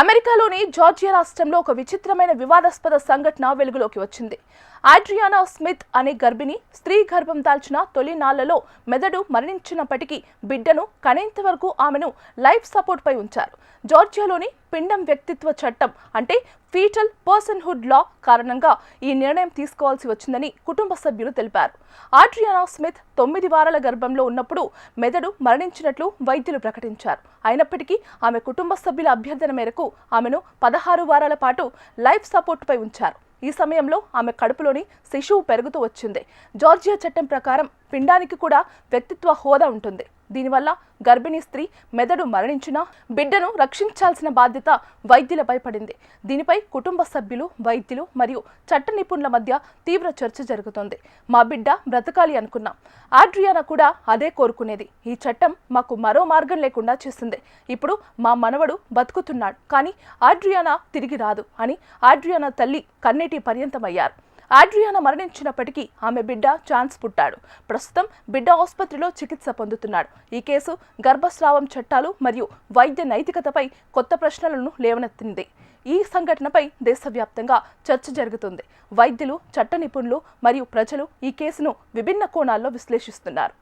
అమెరికాలోని జార్జియా రాష్ట్రంలో ఒక విచిత్రమైన వివాదాస్పద సంఘటన వెలుగులోకి వచ్చింది. ఆడ్రియానా స్మిత్ అనే గర్భిణి స్త్రీ గర్భం దాల్చిన తొలి నాళ్ళలో మెదడు మరణించినప్పటికీ బిడ్డను కనేంత వరకు ఆమెను లైఫ్ సపోర్ట్ పై ఉంచారు. జార్జియాలోని పిండం వ్యక్తిత్వ చట్టం అంటే ఫీటల్ పర్సన్హుడ్ లా కారణంగా ఈ నిర్ణయం తీసుకోవాల్సి వచ్చిందని కుటుంబ సభ్యులు తెలిపారు. ఆడ్రియానా స్మిత్ తొమ్మిది వారాల గర్భంలో ఉన్నప్పుడు మెదడు మరణించినట్లు వైద్యులు ప్రకటించారు. అయినప్పటికీ ఆమె కుటుంబ సభ్యుల అభ్యర్థన మేరకు ఆమెను పదహారు వారాల పాటు లైఫ్ సపోర్ట్పై ఉంచారు. ఈ సమయంలో ఆమె కడుపులోని శిశువు పెరుగుతూ వచ్చింది. జార్జియా చట్టం ప్రకారం పిండానికి కూడా వ్యక్తిత్వ హోదా ఉంటుంది. దీనివల్ల గర్భిణీ స్త్రీ మెదడు మరణించినా బిడ్డను రక్షించాల్సిన బాధ్యత వైద్యులపై పడింది. దీనిపై కుటుంబ సభ్యులు వైద్యులు మరియు చట్ట నిపుణుల మధ్య తీవ్ర చర్చ జరుగుతోంది. మా బిడ్డ బ్రతకాలి అనుకున్నాం. ఆడ్రియానా కూడా అదే కోరుకునేది. ఈ చట్టం మాకు మరో మార్గం లేకుండా చేసింది ఇప్పుడు మా మనవడు బతుకుతున్నాడు. కానీ ఆడ్రియానా తిరిగి రాదు అని ఆడ్రియానా తల్లి కన్నీటి పర్యంతమయ్యారు. ఆడ్రియానా మరణించినప్పటికీ ఆమె బిడ్డ ఛాన్స్ పుట్టాడు. ప్రస్తుతం బిడ్డ ఆసుపత్రిలో చికిత్స పొందుతున్నాడు. ఈ కేసు గర్భస్రావం చట్టాలు మరియు వైద్య నైతికతపై కొత్త ప్రశ్నలను లేవనెత్తింది. ఈ సంఘటనపై దేశవ్యాప్తంగా చర్చ జరుగుతుంది. వైద్యులు చట్ట నిపుణులు మరియు ప్రజలు ఈ కేసును విభిన్న కోణాల్లో విశ్లేషిస్తున్నారు.